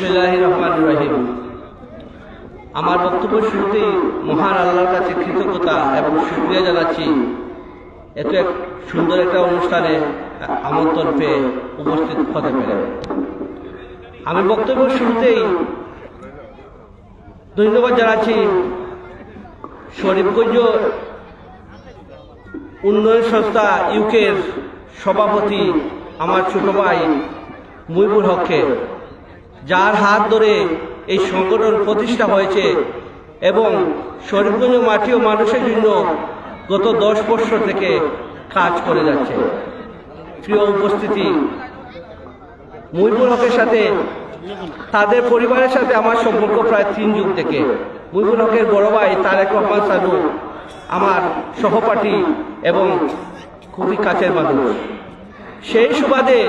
বিসমিল্লাহ রহমান রহিম। আমার বক্তব্য শুরুতেই মহান আল্লাহর কাছে কৃতজ্ঞতা এবং শুক্রিয়া জানাচ্ছি। এত এক সুন্দর একটা অনুষ্ঠানে আমন্ত্রণ পেয়ে উপস্থিত হতে পেরে। আমি বক্তব্য শুরুতেই ধন্যবাদ জানাচ্ছি শরীফগঞ্জ উন্নয়ন সংস্থা ইউকের সভাপতি আমার ছোট ভাই মুইবুল হককে। যার হাত ধরে এই সংগঠন প্রতিষ্ঠা হয়েছে এবং শরীফগঞ্জ মাটি ও মানুষের জন্য গত দশ বছর থেকে কাজ করে যাচ্ছে। প্রিয় উপস্থিতি, মুইবুল হকের সাথে, তাদের পরিবারের সাথে আমার সম্পর্ক প্রায় তিন যুগ থেকে। মুইবুল হকের বড় ভাই তারেক রহমান সানু আমার সহপাঠী এবং খুবই কাছের মানুষ। সেই সুবাদে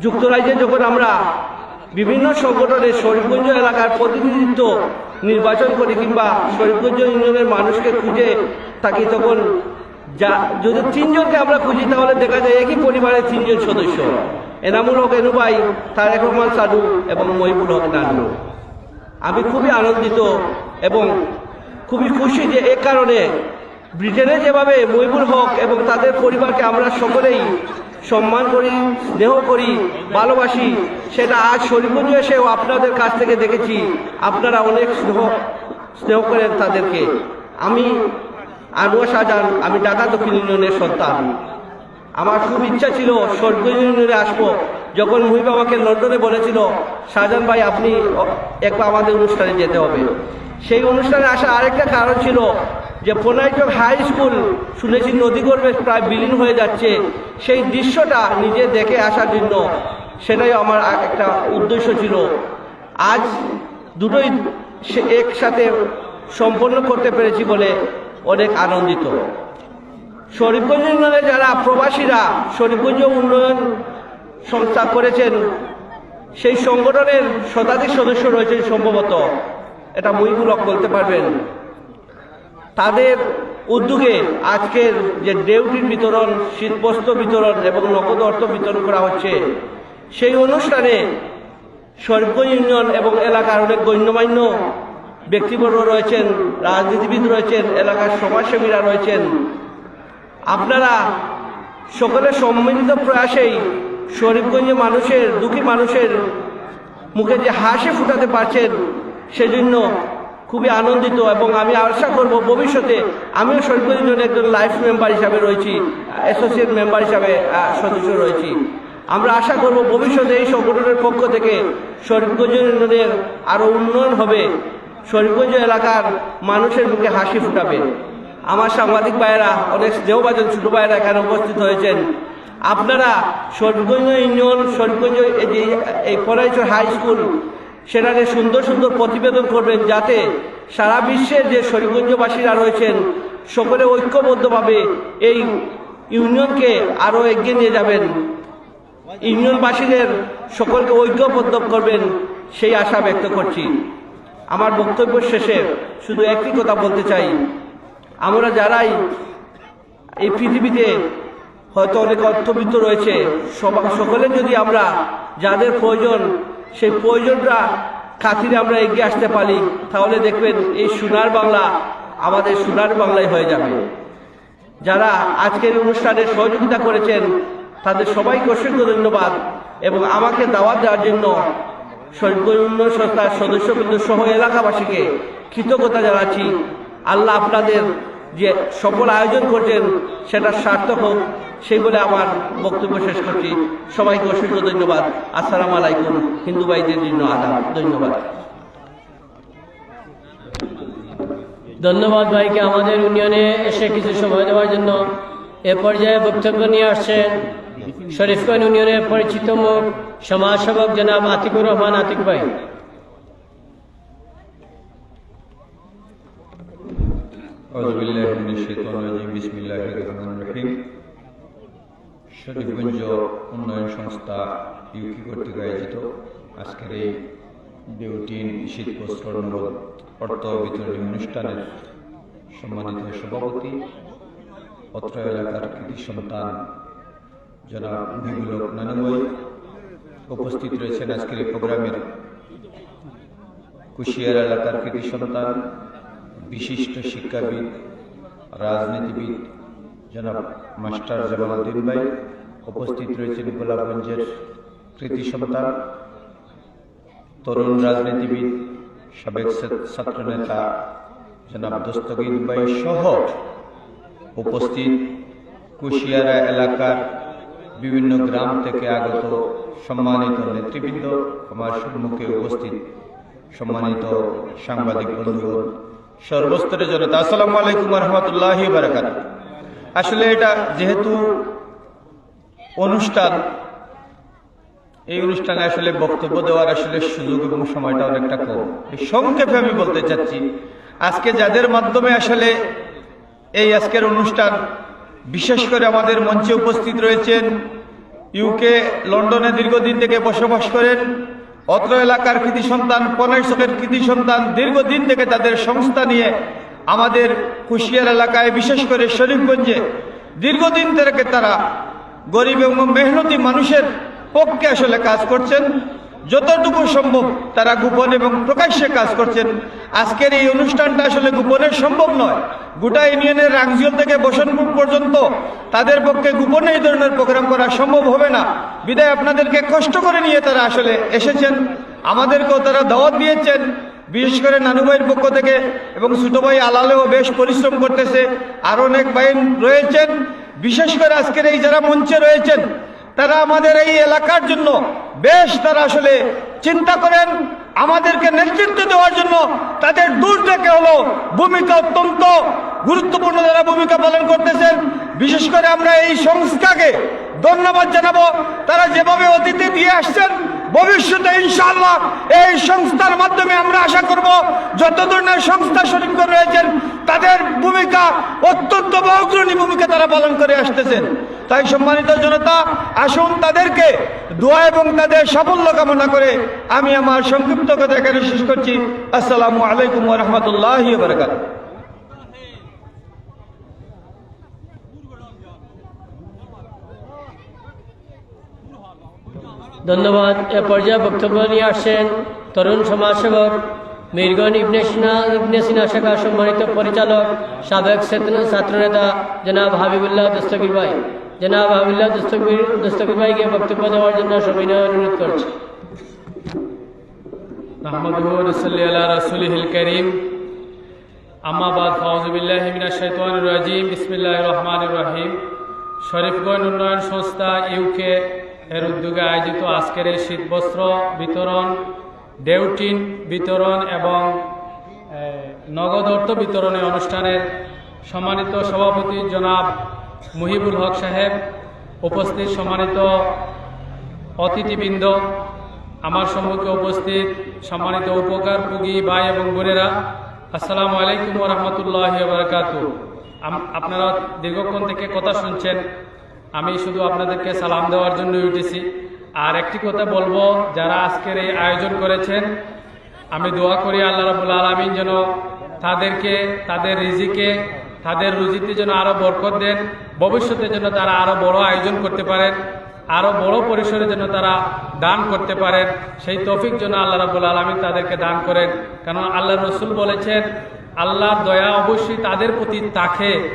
যুক্তরাজ্যে যখন আমরা বিভিন্ন সংগঠনের শরীফগঞ্জ এলাকার প্রতিনিধিত্ব নির্বাচন করি কিংবা শরীফগঞ্জ ইউনিয়নের মানুষকে খুঁজে থাকি তখন যা, যদি তিনজনকে আমরা খুঁজি, তাহলে দেখা যায় একই পরিবারের তিনজন সদস্য। এনামুল হক এনুবাই তারেক রহমান সাধু এবং মহিবুল হক নানু। আমি খুবই আনন্দিত এবং খুবই খুশি যে এ কারণে ব্রিটেনে যেভাবে মহিবুল হক এবং তাদের পরিবারকে আমরা সকলেই সম্মান করি, স্নেহ করি, ভালোবাসি, সেটা আজ শরীফগঞ্জ এসেও আপনাদের কাছ থেকে দেখেছি। আপনারা অনেক স্নেহ স্নেহ করেন তাদেরকে। আমি আনোয়ার শাহজাহান, আমি ঢাকা দক্ষিণ ইউনিয়নের সন্তান। আমার খুব ইচ্ছা ছিল স্বর্গ ইউনিয়নে আসব। যখন মুহিব আমাকে লন্ডনে বলেছিল, শাহজাহান ভাই, আপনি একবার আমাদের অনুষ্ঠানে যেতে হবে। সেই অনুষ্ঠানে আসার আরেকটা কারণ ছিল যে পোনাইচক হাই স্কুল শুনেছি নদী গর্ভে প্রায় বিলীন হয়ে যাচ্ছে। সেই দৃশ্যটা নিজে দেখে আসার জন্য সেটাই আমার একটা উদ্দেশ্য ছিল। আজ দুটোই সে একসাথে সম্পন্ন করতে পেরেছি বলে অনেক আনন্দিত। শরীফগঞ্জ উন্নয়নে যারা প্রবাসীরা, শরীফগঞ্জ উন্নয়ন সংস্থা করেছেন, সেই সংগঠনের শতাধিক সদস্য রয়েছেন সম্ভবত। এটা মুইবুল হক বলতে পারবেন। তাদের উদ্যোগে আজকের যে ডেউটির বিতরণ, শীতবস্ত্র বিতরণ এবং নগদ অর্থ বিতরণ করা হচ্ছে, সেই অনুষ্ঠানে শরীফগঞ্জ ইউনিয়ন এবং এলাকার অনেক গণ্যমান্য ব্যক্তিবর্গ রয়েছেন, রাজনীতিবিদ রয়েছেন, এলাকার সমাজসেবীরা রয়েছেন। আপনারা সকলের সম্মিলিত প্রয়াসেই শরীফগঞ্জে মানুষের, দুঃখী মানুষের মুখে যে হাসি ফুটাতে পারছেন, সেজন্য খুবই আনন্দিত এবং আমি আশা করব ভবিষ্যতে আমিও শরীফগঞ্জ ইউনিয়নের একজন লাইফ মেম্বার হিসাবে রয়েছি, অ্যাসোসিয়েট মেম্বার হিসাবে সদস্য রয়েছি। আমরা আশা করব ভবিষ্যতে এই সংগঠনের পক্ষ থেকে শরীফগঞ্জ ইউনিয়নের আরও উন্নয়ন হবে। শরীফগঞ্জ এলাকার মানুষের মুখে হাসি ফুটাবে। আমার সাংবাদিক ভাইয়েরা, অনেক স্নেহবাজন ছোট ভাইয়েরা এখানে উপস্থিত হয়েছেন। আপনারা শরীফগঞ্জ ইউনিয়ন শরীফগঞ্জ এই পলাইচর হাই স্কুল সেখানে সুন্দর সুন্দর প্রতিবেদন করবেন যাতে সারা বিশ্বের যে শরীফগঞ্জবাসীরা রয়েছেন, সকলে ঐক্যবদ্ধভাবে এই ইউনিয়নকে আরও এগিয়ে নিয়ে যাবেন। ইউনিয়নবাসীদের সকলকে ঐক্যবদ্ধ করবেন সেই আশা ব্যক্ত করছি। আমার বক্তব্য শেষে শুধু একটি কথা বলতে চাই। আমরা যারাই এই পৃথিবীতে হয়তো অনেক অর্থবিত্ত রয়েছে সকলে যদি আমরা যাদের প্রয়োজন সেই প্রয়োজনটা খাতিরে আমরা এগিয়ে আসতে পারি, তাহলে দেখবেন এই সোনার বাংলা আমাদের সোনার বাংলায় হয়ে যাবে। যারা আজকের অনুষ্ঠানে সহযোগিতা করেছেন, তাদের সবাইকে অসংখ্য ধন্যবাদ এবং আমাকে দাওয়াত দেওয়ার জন্য উন্নয়ন সংস্থার সদস্যবৃন্দ সহ এলাকাবাসীকে কৃতজ্ঞতা জানাচ্ছি। আল্লাহ আপনাদের যে সফল আয়োজন করছেন, সেটা সার্থক হোক, সেই বলে আমার বক্তব্য শেষ করছি। সবাইকে অসংখ্য ধন্যবাদ। আসসালামু আলাইকুম, হিন্দু ভাইদের জন্য আদাব। ধন্যবাদ। ধন্যবাদ ভাইকে আমাদের ইউনিয়নে এসে কিছু সময় দেওয়ার জন্য। এ পর্যায়ে বক্তব্য নিয়ে আসছেন শরীফগঞ্জ ইউনিয়নের পরিচিত মুখ সমাজসেবক জনাব আতিকুর রহমান আতিক ভাই। أعوذ بالله من الشيطان الرجيم بسم الله الرحمن الرحيم শরীফগঞ্জ উন্নয়ন সংস্থা ইউকি কর্তৃক আয়োজিত আজকের এই বিউটিন শীতবস্ত্র নগদ অর্থ বিতরণী অনুষ্ঠানের সম্মানিত সভাপতি অত্র এলাকার কৃতি সন্তান যারা মুহিবুল নানুময় উপস্থিত রয়েছেন আজকের এই প্রোগ্রামের কুশিয়ার এলাকার কৃতি সন্তান বিশিষ্ট শিক্ষাবিদ, রাজনীতিবিদ, জনাব মাস্টার জামালউদ্দিন ভাই, উপস্থিত রয়েছেন গোলাপগঞ্জের কৃতি সন্তান, তরুণ রাজনীতিবিদ, সাবেক ছাত্রনেতা জনাব দস্তগীর ভাই সহ উপস্থিত কুশিয়ারা এলাকার বিভিন্ন গ্রাম থেকে আগত সম্মানিত নেতৃবৃন্দ, আমার সম্মুখে উপস্থিত সম্মানিত সাংবাদিক বন্ধুগণ। সর্বস্তরের জনতা আসসালামু আলাইকুম রহমতুল্লাহ বারাকাত আসলে এটা যেহেতু অনুষ্ঠান, এই অনুষ্ঠানে আসলে বক্তব্য দেওয়ার আসলে সুযোগ এবং সময়টা অনেকটা কম। সংক্ষেপে আমি বলতে চাচ্ছি, আজকে যাদের মাধ্যমে আসলে এই আজকের অনুষ্ঠান, বিশেষ করে আমাদের মঞ্চে উপস্থিত রয়েছেন ইউকে লন্ডনে দীর্ঘদিন থেকে বসবাস করেন অত্র এলাকার কৃতি সন্তান পনেরো শোকের কৃতি সন্তান দীর্ঘদিন থেকে তাদের সংস্থা নিয়ে আমাদের কুশিয়ার এলাকায়, বিশেষ করে শরীফগঞ্জে দীর্ঘদিন থেকে তারা গরিব এবং মেহনতি মানুষের পক্ষে আসলে কাজ করছেন। যতটুকু সম্ভব তারা গোপন এবং প্রকাশ্যে কাজ করছেন। আজকের এই অনুষ্ঠানটা আসলে গোপনের সম্ভব নয়। গোটা ইউনিয়নের রাংজিয়ল থেকে বসনপুর পর্যন্ত তাদের পক্ষে গোপনে এই ধরনের প্রোগ্রাম করা সম্ভব হবে না। বিদায় আপনাদেরকে কষ্ট করে নিয়ে তারা আসলে এসেছেন। আমাদেরকেও তারা দাওয়াত দিয়েছেন। বিশেষ করে নানু ভাইয়ের পক্ষ থেকে এবং ছোট ভাই আলালেও বেশ পরিশ্রম করতেছে। আরও অনেক ভাই রয়েছেন। বিশেষ করে আজকের এই যারা মঞ্চে রয়েছেন তারা আমাদের এই এলাকার জন্য বেশ তারা আসলে চিন্তা করেন, আমাদেরকে নেতৃত্ব দেওয়ার জন্য তাদের দূর থেকে হলো ভূমিকা অত্যন্ত গুরুত্বপূর্ণ তারা ভূমিকা পালন করতেছেন। বিশেষ করে আমরা এই সংস্থাকে ধন্যবাদ জানাব। তারা যেভাবে অতিথি দিয়ে আসছেন, ভবিষ্যতে ইনশাআল্লাহ এই সংস্থার মাধ্যমে আমরা আশা করব যত ধরনের সংস্থা শরীফ রয়েছেন ভূমিকা অত্যন্ত অগ্রণী ভূমিকা তারা পালন করে আসতেছেন। তাই সম্মানিত জনতা, আসুন তাদেরকে দোয়া এবং তাদের সাফল্য কামনা করে আমি আমার সংক্ষিপ্ত কথা এখানে শেষ করছি। আসসালামু আলাইকুম রহমতুল্লাহ বারকাত ধন্যবাদ। এ পর্যায়ে বক্তব্য নিয়ে আসছেন তরুণ সমাজসেবক মিরগন ইবনে সিনা ইবনে সিনা শাখা সম্মানিত পরিচালক সাবেক চেতনা ছাত্রনেতা জনাব হাবিবুল্লাহ দস্তগীর ভাই জনাব হাবিবুল্লাহ দস্তগীর দস্তগীর ভাইকে বক্তব্য দেওয়ার জন্য সবিনয় অনুরোধ করছি نحمده ونصلي على رسوله الكريم أما بعد فأعوذ بالله من الشيطان الرجيم بسم الله الرحمن الرحيم শরীফগঞ্জ উন্নয়ন সংস্থা ইউকে এর উদ্যোগে আয়োজিত আজকের এই শীতবস্ত্র বিতরণ ডেউটিন বিতরণ এবং নগদ অর্থ বিতরণের অনুষ্ঠানের সম্মানিত সভাপতি জনাব মুহিবুল হক সাহেব, উপস্থিত সম্মানিত অতিথিবৃন্দ, আমার সম্মুখে উপস্থিত সম্মানিত উপকারভোগী ভাই এবং বোনেরা, আসসালামু আলাইকুম রহমতুল্লাহ বারকাত আপনারা দীর্ঘক্ষণ থেকে কথা শুনছেন, আমি শুধু আপনাদেরকে সালাম দেওয়ার জন্য উঠেছি। আর একটি কথা বলব, যারা আজকের এই আয়োজন করেছেন, আমি দোয়া করি আল্লাহ রাবুল আলমিন যেন তাদেরকে, তাদের রিজিকে, তাদের রুজিতে যেন আরও বরকত দেন, ভবিষ্যতে যেন তারা আরও বড় আয়োজন করতে পারেন আরও বড় পরিসরে যেন তারা দান করতে পারেন, সেই তৌফিক যেন আল্লাহ রাবুল আলমিন তাদেরকে দান করেন। কারণ আল্লাহ রসুল বলেছেন, আল্লাহর দয়া অবশ্যই তাদের প্রতি তাকে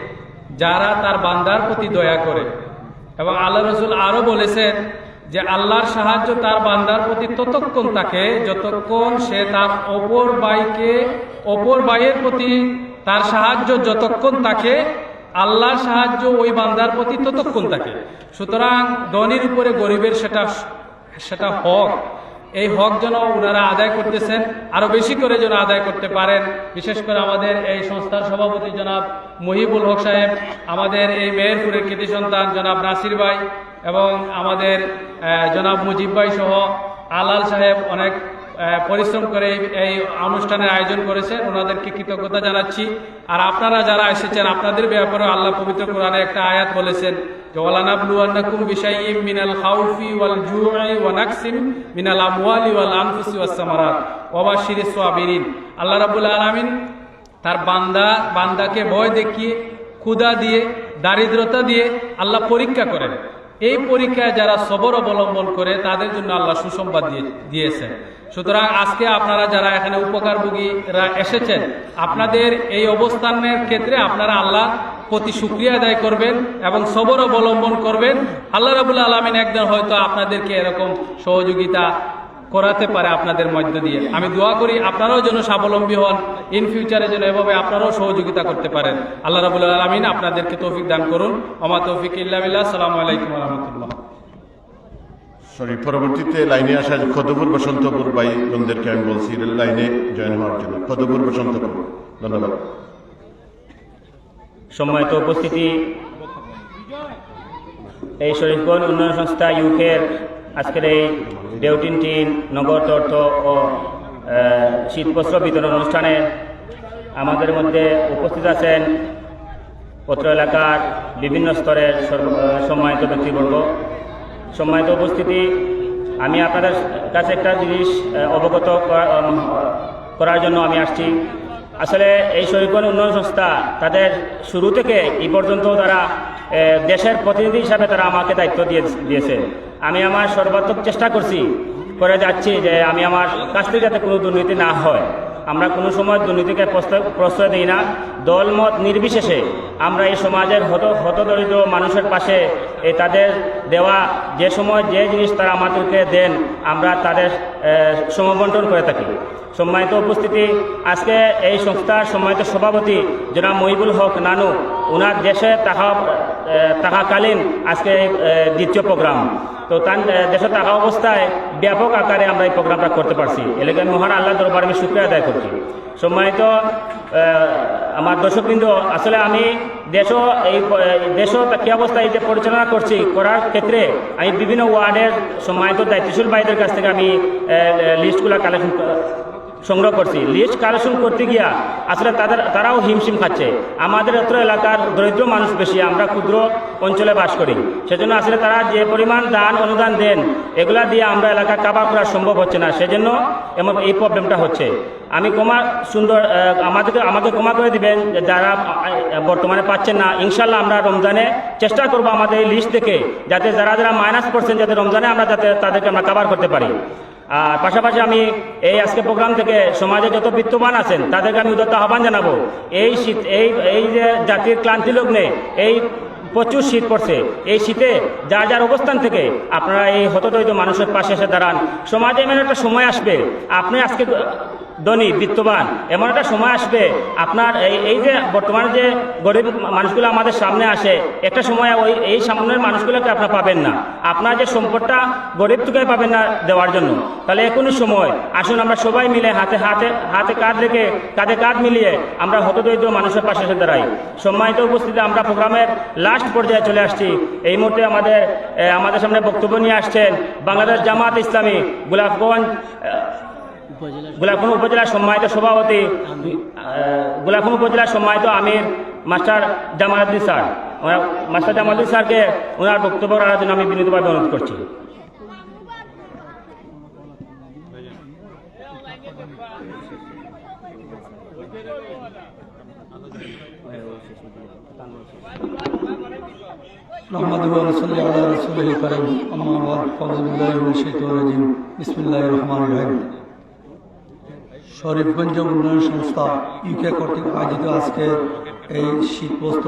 যারা তার বান্দার প্রতি দয়া করে। এবং আল্লাহ রসুল আরও বলেছেন যে আল্লাহর সাহায্য তার বান্দার প্রতি ততক্ষণ থাকে যতক্ষণ সে তার অপর বাইকে অপর বাইয়ের প্রতি তার সাহায্য, যতক্ষণ থাকে আল্লাহর সাহায্য ওই বান্দার প্রতি ততক্ষণ থাকে সুতরাং ধনির উপরে গরিবের সেটা সেটা হক। এই হক যেন ওনারা আদায় করতেছেন, আরও বেশি করে যেন আদায় করতে পারেন। বিশেষ করে আমাদের এই সংস্থার সভাপতি জনাব মহিবুল হক সাহেব, আমাদের এই মেহেরপুরের কৃতি সন্তান জনাব নাসির ভাই এবং আমাদের জনাব মুজিব ভাই সহ আলাল সাহেব অনেক পরিশ্রম করে এই- অনুষ্ঠানের আয়োজন করেছেন। ওনাদেরকে কৃতজ্ঞতা জানাচ্ছি। আর আপনারা যারা এসেছেন, আপনাদের ব্যাপারে আল্লাহ পবিত্র কোরআনে একটা আয়াত বলেছেন যে ওয়ালানাবলুয়ান্নাকুম বিশাইইম মিনাল খাউফি ওয়াল জুই ওয়া নাকসিম মিনাল আমওয়ালি ওয়াল আনফুসি ওয়াস সামারাত ওয়া বাশশিরিস সাবিরিন। আল্লাহ রাব্বুল আলামিন তার বান্দা, বান্দাকে ভয় দেখিয়ে, ক্ষুধা দিয়ে, দারিদ্রতা দিয়ে আল্লাহ পরীক্ষা করেন। এই পরীক্ষায় যারা সবর অবলম্বন করে, তাদের জন্য আল্লাহ সুসংবাদ দিয়ে, দিয়েছেন। সুতরাং আজকে আপনারা যারা এখানে উপকারভোগীরা এসেছেন, আপনাদের এই অবস্থানের ক্ষেত্রে আপনারা আল্লাহ প্রতি সুক্রিয়া আদায় করবেন এবং সবর অবলম্বন করবেন। আল্লাহ রাবুল আলমিন একদিন হয়তো আপনাদেরকে এরকম সহযোগিতা করাতে পারে আপনাদের মধ্য দিয়ে। আমি দোয়া করি আপনারাও যেন স্বাবলম্বী হন ইন ফিউচারে যেন এভাবে আপনারাও সহযোগিতা করতে পারেন। আল্লাহ রাবুল আলমিন আপনাদেরকে তৌফিক দান করুন। ওমা তৌফিক ইল্লা সালামু আলাইকুম রহমতুল্লাহ। সরি পরবর্তীতে লাইনে আসা খদপুর বসন্তপুর ভাই বোনদেরকে আমি বলছি লাইনে জয়েন হওয়ার জন্য। খদপুর বসন্তপুর ধন্যবাদ। সম্মানিত উপস্থিতি এই শরীফগঞ্জ উন্নয়ন সংস্থা ইউকের আজকের এই ডেউটিন টিন নগর তথ্য ও শীতবস্ত্র বিতরণ অনুষ্ঠানে আমাদের মধ্যে উপস্থিত আছেন পত্র এলাকার বিভিন্ন স্তরের সম্মানিত ব্যক্তিবর্গ। সম্মানিত উপস্থিতি, আমি আপনাদের কাছে একটা জিনিস অবগত করা- করার জন্য আমি আসছি। আসলে এই শরীফগঞ্জ উন্নয়ন সংস্থা তাদের শুরু থেকে এই পর্যন্ত তারা দেশের প্রতিনিধি হিসাবে তারা আমাকে দায়িত্ব দিয়ে দিয়েছে। আমি আমার সর্বাত্মক চেষ্টা করছি করে যাচ্ছি যে আমি আমার কাছ থেকে যাতে কোনো দুর্নীতি না হয়। আমরা কোনো সময় দুর্নীতিকে প্রশ্রয়- দিই না। দলমত নির্বিশেষে আমরা এই সমাজের হত হতদরিদ্র মানুষের পাশে এই তাদের দেওয়া যে সময় যে জিনিস তারা আমাদেরকে দেন, আমরা তাদের সমবন্টন করে থাকি। সম্মানিত উপস্থিতি, আজকে এই সংস্থার সম্মানিত সভাপতি জনাব মহিবুল হক নানু ওনার দেশে তাহা তাহাকালীন আজকে দ্বিতীয় প্রোগ্রাম। তো তার দেশে থাকা অবস্থায় ব্যাপক আকারে আমরা এই প্রোগ্রামটা করতে পারছি। এলাকা মহান আল্লাহ দরবার আমি শুক্রিয়া আদায় করছি। সম্মানিত আমার দর্শকবৃন্দ, আসলে আমি দেশ এই দেশ কি অবস্থায় যে পরিচালনা করছি, করার ক্ষেত্রে আমি বিভিন্ন ওয়ার্ডের সম্মানিত দায়িত্বশীল ভাইদের কাছ থেকে আমি লিস্টগুলো কালেকশন সংগ্রহ করছি। লিস্ট কালেকশন করতে গিয়া আসলে তাদের তারাও হিমশিম খাচ্ছে। আমাদের এত এলাকার দরিদ্র মানুষ বেশি, আমরা ক্ষুদ্র অঞ্চলে বাস করি। সেজন্য আসলে তারা যে পরিমাণ দান, অনুদান দেন, এগুলা দিয়ে আমরা এলাকা কাবার করা সম্ভব হচ্ছে না। সেজন্য এই প্রবলেমটা হচ্ছে। আমি কমা সুন্দর আমাদেরকে আমাকে ক্ষমা করে দিবেন যারা বর্তমানে পাচ্ছেন না। ইনশাল্লাহ আমরা রমজানে চেষ্টা করব আমাদের এই লিস্ট থেকে, যাতে যারা যারা মাইনাস করছেন, যাতে রমজানে আমরা যাতে তাদেরকে আমরা কাবার করতে পারি। আর পাশাপাশি আমি এই আজকে প্রোগ্রাম থেকে সমাজে যত বিত্তবান আছেন, তাদেরকে আমি উদত্ত আহ্বান জানাব। এই শীত, এই এই যে জাতির ক্লান্তি লগ্নে এই প্রচুর শীত পড়ছে। এই শীতে যার যার অবস্থান থেকে আপনারা এই হতদরিদ্র মানুষের পাশে এসে দাঁড়ান। সমাজে এমন একটা সময় আসবে। আপনি আজকে ধনী, বিত্তবান। এমন একটা সময় আসবে, আপনার এই এই যে বর্তমানে যে গরিব মানুষগুলো আমাদের সামনে আসে, একটা সময় ওই এই সামনের মানুষগুলোকে আপনার পাবেন না। আপনার যে সম্পদটা গরিব থেকে পাবেন না দেওয়ার জন্য। তাহলে এখনই সময়। আসুন, আমরা সবাই মিলে হাতে হাতে হাতে কাঁধ রেখে, কাঁধে কাঁধ মিলিয়ে আমরা হতদরিদ্র মানুষের পাশে এসে দাঁড়াই। সম্মানিত উপস্থিতি আমরা প্রোগ্রামের লাস্ট পর্যায়ে চলে আসছি। এই মুহূর্তে আমাদের আমাদের সামনে বক্তব্য নিয়ে আসছেন বাংলাদেশ জামাত ইসলামী, গোলাপগঞ্জ গোলাপগঞ্জ উপজেলার সম্মানিত সভাপতি আহ, গোলাপগঞ্জ উপজেলার সম্মানিত আমির মাস্টার জামালউদ্দিন স্যার ওনার মাস্টার জামালউদ্দিন স্যারকে ওনার বক্তব্য রাখার জন্য আমি বিনীতভাবে অনুরোধ করছি نحمده ونصلي على رسوله الكريم أما بعد فأعوذ بالله من الشيطان الرجيم بسم الله الرحمن الرحيم শরীফগঞ্জ উন্নয়ন সংস্থা ইউকে কর্তৃক আয়োজিত আজকে এই শীতবস্ত্র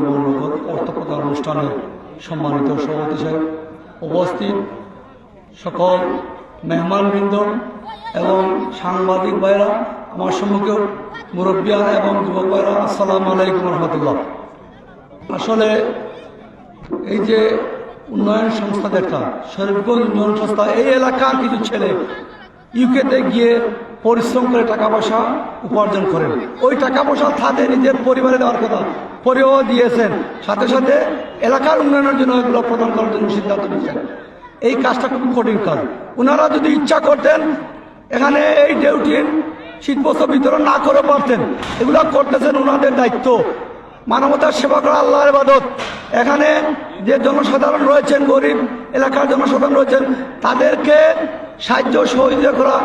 এবং নগদ অর্থ প্রদান অনুষ্ঠানে সম্মানিত সভাপতি সাহেব উপস্থিত সকল মেহমানবৃন্দ এবং সাংবাদিক ভাইরা আমার সম্মুখে মুরব্বিয়া এবং যুবক ভাইরা আসসালামু আলাইকুম রহমতুল্লাহ। আসলে এই যে উন্নয়ন সংস্থা দেখলাম, শরীফগঞ্জ উন্নয়ন সংস্থা, এই এলাকার কিছু ছেলে ইউকেতে গিয়ে পরিশ্রম করে টাকা পয়সা উপার্জন করেন। ওই টাকা পয়সা তাদের নিজের পরিবারে দেওয়ার কথা। পরেও দিয়েছেন। সাথে সাথে এলাকার উন্নয়নের জন্য এগুলো প্রদান করার জন্য সিদ্ধান্ত নিয়েছেন। এই কাজটা খুব কঠিন কাজ। ওনারা যদি ইচ্ছা করতেন, এখানে এই ডেউটিন শীতবস্ত্র বিতরণ না করে পারতেন। এগুলো করতেছেন ওনাদের দায়িত্ব। মানবতার সেবা করা আল্লাহর ইবাদত। এখানে যে জনসাধারণ রয়েছেন, গরিব এলাকার জনসাধারণ রয়েছেন, তাদেরকে সাহায্য সহযোগিতা করা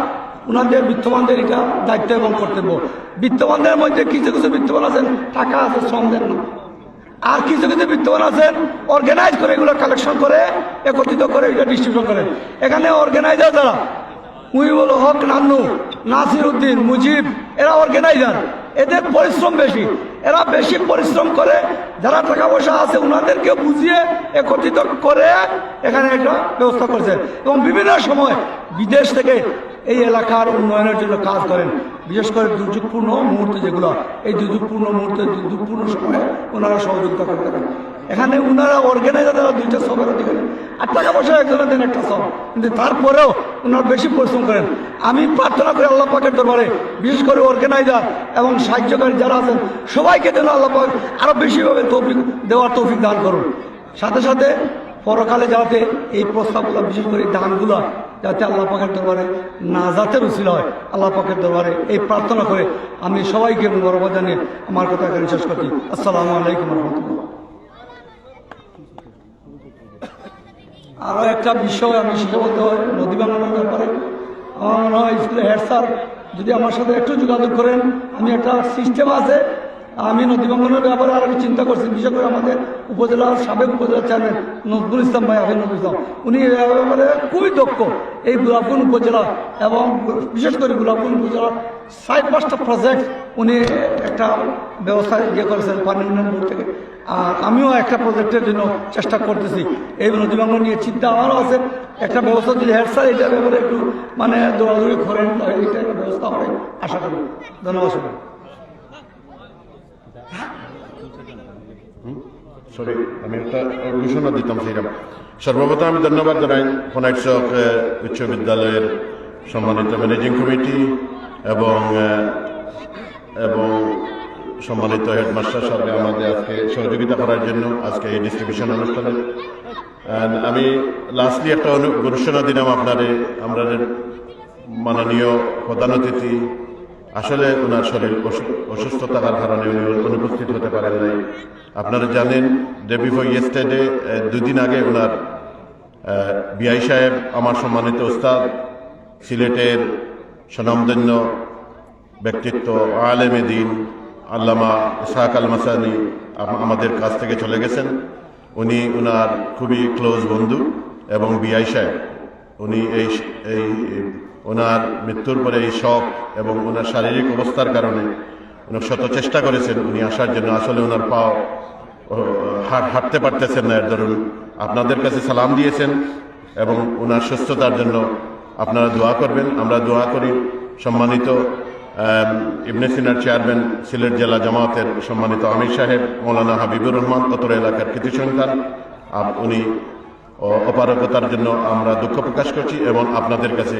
ওনাদের বিত্তবানদের এটা দায়িত্ব এবং কর্তব্য। বিত্তবানদের মধ্যে কিছু কিছু বিত্তবান আছেন, টাকা আছে দেন না। আর কিছু কিছু বিদ্যমান আছেন অর্গানাইজ করে এগুলো কালেকশন করে, একত্রিত করে এটা ডিস্ট্রিবিউশন করে। এখানে অর্গানাইজার যারা? মুহিবুল হক নান্নু, নাসির উদ্দিন, মুজিব, এরা অর্গানাইজার এদের পরিশ্রম বেশি। এরা বেশি পরিশ্রম করে, যারা টাকা পয়সা আছে ওনাদেরকে বুঝিয়ে একত্রিত করে এখানে একটা ব্যবস্থা করছে। এবং বিভিন্ন সময় বিদেশ থেকে এই এলাকার উন্নয়নের জন্য কাজ করেন। বিশেষ করে দুর্যোগপূর্ণ মুহূর্তে যেগুলো, এই দুর্যোগপূর্ণ মুহূর্তে, দুর্যোগপূর্ণ সময়ে ওনারা সহযোগিতা করতে পারেন এখানে ওনারা অর্গানাইজার দুইটা সবের অধিকারী আর টাকা পয়সা একজনের দেন একটা সব। কিন্তু তারপরেও ওনারা বেশি পরিশ্রম করেন। আমি প্রার্থনা করি আল্লাহ পাকের দরবারে বিশেষ করে অর্গানাইজার এবং সাহায্যকারী যারা আছেন, সবাইকে যেন আল্লাহ পাক আরও বেশিভাবে তৌফিক দেওয়ার তৌফিক দান করুন। সাথে সাথে পরকালে যাতে এই প্রস্তাবগুলো, বিশেষ করে দানগুলো যাতে আল্লাহ পাকের দরবারে না যাতে উচিল হয়, আল্লাহ পাকের দরবারে এই প্রার্থনা করে আমি সবাইকে বরবাদ জানিয়ে আমার কথা এখানে শেষ করছি। আসসালামু আলাইকুম রহমতুল্লাহ। আরও একটা বিষয় আমি শিক্ষাবদ্ধ বলতে হয়, নদী বাংলার ব্যাপারে। আমার মনে হয় স্কুলের হেড স্যার যদি আমার সাথে একটু যোগাযোগ করেন, আমি একটা সিস্টেম আছে আমি নদী বাংলার ব্যাপারে আর আমি চিন্তা করছি, বিশেষ করে আমাদের উপজেলার সাবেক উপজেলা চেয়ারম্যান নজরুল ইসলাম ভাই আফিন নজরুল ইসলাম। উনি ব্যাপারে খুবই দক্ষ। এই গোলাপগঞ্জ উপজেলা এবং বিশেষ করে গোলাপগঞ্জ উপজেলার সাত পাঁচটা প্রজেক্ট উনি একটা ব্যবস্থা ইয়ে করেছেন পানি উন্নয়ন বোর্ড থেকে। আর আমিও একটা প্রজেক্টের জন্য চেষ্টা করতেছি। এই নদী বাংলা নিয়ে চিন্তা আমারও আছে। একটা ব্যবস্থা যদি হেড স্যার এটা ব্যাপারে একটু মানে দৌড়াদৌড়ি করেন একটা ব্যবস্থা হবে, আশা করি। ধন্যবাদ সরি আমি একটা ঘোষণা দিতাম সেইরকম সর্বপ্রথম আমি ধন্যবাদ জানাই ফোনাইটসক উচ্চ বিদ্যালয়ের সম্মানিত ম্যানেজিং কমিটি এবং এবং সম্মানিত হেডমাস্টার সাহেবকে আমাদের আজকে সহযোগিতা করার জন্য আজকে এই ডিস্ট্রিবিউশন অনুষ্ঠানে। আমি লাস্টলি একটা ঘোষণা দিলাম আপনারে, আমরা মাননীয় প্রধান অতিথি আসলে ওনার শরীর অসু- অসুস্থ থাকার কারণে উনি অনুপস্থিত হতে পারেন নাই। আপনারা জানেন ডে বিফোর ইয়েস্টারডে দুদিন আগে ওনার বিআই সাহেব, আমার সম্মানিত ওস্তাদ, সিলেটের স্বনামধন্য ব্যক্তিত্ব, আলেমে দিন, আল্লামা ইসাহাক আল মাসানি আমাদের কাছ থেকে চলে গেছেন। উনি ওনার খুবই ক্লোজ বন্ধু এবং বিআই সাহেব। উনি এই এই ওনার মৃত্যুর পরে এই শখ এবং ওনার শারীরিক অবস্থার কারণে উনি শত চেষ্টা করেছেন, উনি আসার জন্য আসলে ওনার পাও হাট, হাঁটতে পারতেছেন না এর ধরুন আপনাদের কাছে সালাম দিয়েছেন এবং ওনার সুস্থতার জন্য আপনারা দোয়া করবেন। আমরা দোয়া করি সম্মানিত ইবনে সিনার চেয়ারম্যান, সিলেট জেলা জামায়াতের সম্মানিত আমির সাহেব, মৌলানা হাবিবুর রহমান, অতর এলাকার কৃতি সন্তান উনি অপারগতার জন্য আমরা দুঃখ প্রকাশ করছি এবং আপনাদের কাছে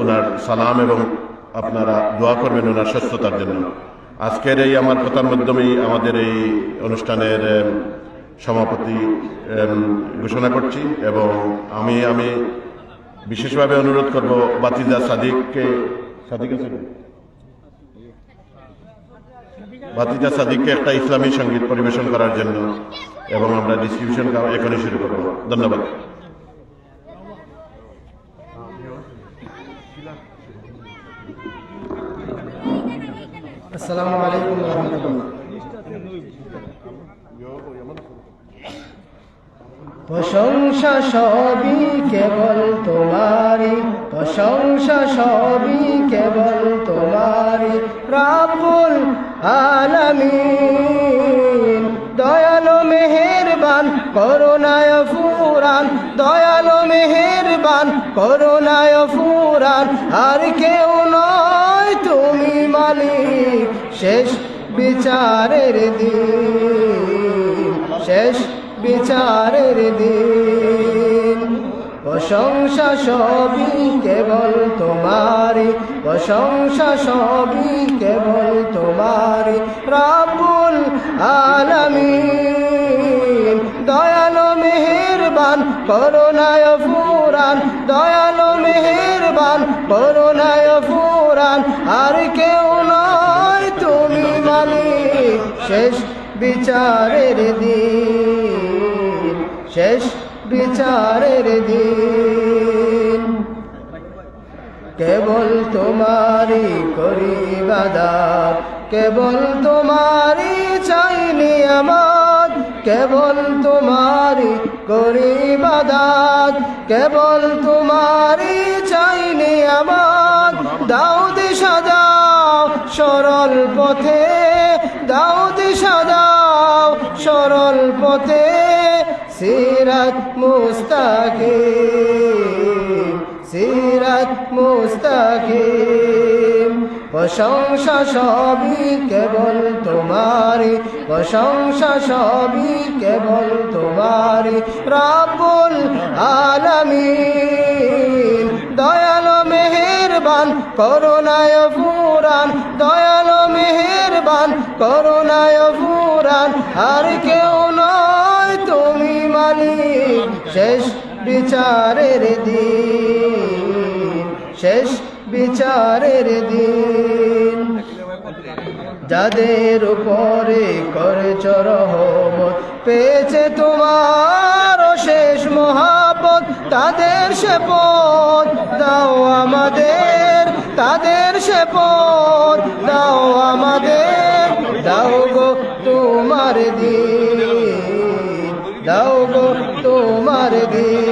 ওনার সালাম এবং আপনারা দোয়া করবেন ওনার সুস্থতার জন্য। আজকের এই আমার কথার মাধ্যমেই আমাদের এই অনুষ্ঠানের সভাপতি ঘোষণা করছি এবং আমি আমি বিশেষভাবে অনুরোধ করব বাতিজা সাদিককে, সাদিক? বাতিজা সাদিককে একটা ইসলামী সংগীত পরিবেশন করার জন্য এবং আমরা ডিস্ট্রিবিউশন এখনই শুরু করব। ধন্যবাদ। আসসালামু আলাইকুম রহমতুল্লাহ। প্রশংসা সবই কেবল তোমারি প্রশংসা সবই কেবল তোমারি রাবুল আলামিন, দয়ালো মেহেরবান, করুণায় ফুরান দয়ালো মেহেরবান, করুণায় ফুরান আর কেউ নয় মালিক শেষ বিচারের দিন, শেষ বিচারের দিন। প্রশংসা সবই কেবল তোমারি প্রশংসা সবই কেবল তোমারি রাবুল আলামিন, দয়ালো মেহেরবান, করুণায় ফুরান। দয়ালো মেহেরবান, করুণায় ফুরান। আর কেউ নয় তুমি মালিক। শেষ বিচারের দিন, শেষ বিচারের দিন। কেবল তোমারি করি বাদা কেবল তোমারি চাই নিয়ামত কেবল তোমারি করি বাদাত কেবল তোমারি চাইনি আমার। দাও দিশা সরল পথে দাও দিশা সরল পথে, সিরাত মুস্তাকিম সিরাত মুস্তাকিম। প্রশংসা সবই কেবল তোমারি প্রশংসা সবই কেবল তোমারি রাবুল আলামিন, দয়ালো মেহেরবান, করুণায় ফুরান দয়ালো মেহেরবান, করুণায় ফুরান আর কেউ নয় তুমি মালিক, শেষ বিচারের দিন, শেষ বিচারের দিন। যাদের উপরে করেছ রহমত, পেয়েছে তোমার শেষ মহাপদ, তাদের সে পথ দাও আমাদের, তাদের সে পথ দাও আমাদের, দাও গো তোমার দিন, দাও গো তোমার দিন।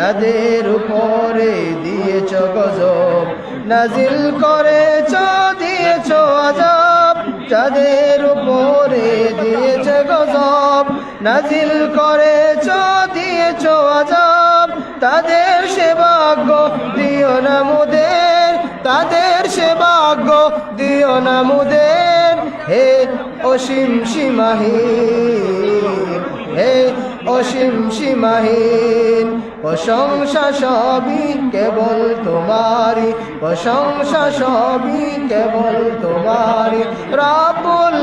যাদের উপরে দিয়েছ গজব, নাজিল করেছ, দিয়েছ আজাব তাদের উপরে দিয়েছ গজব, নাজিল করেছ, দিয়েছ আজাব তাদের সে ভাগ্য দিও না মুদের, তাদের সে ভাগ্য দিও না মুদের। হে অসীম সীমাহীন, হে অসীম সীমাহীন প্রশংসা সবই কেবল তোমারি প্রশংসা সবই কেবল তোমারি রাবুল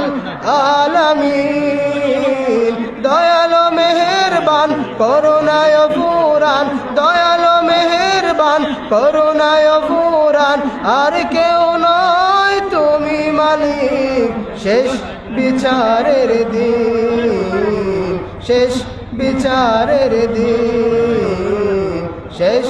আলামিন, দয়ালো মেহেরবান, করুণায় ফুরান দয়ালো মেহেরবান, করুণায় ফুরান আর কেউ নয় তুমি মালিক, শেষ বিচারের দিন, শেষ বিচারের দিন। শেষ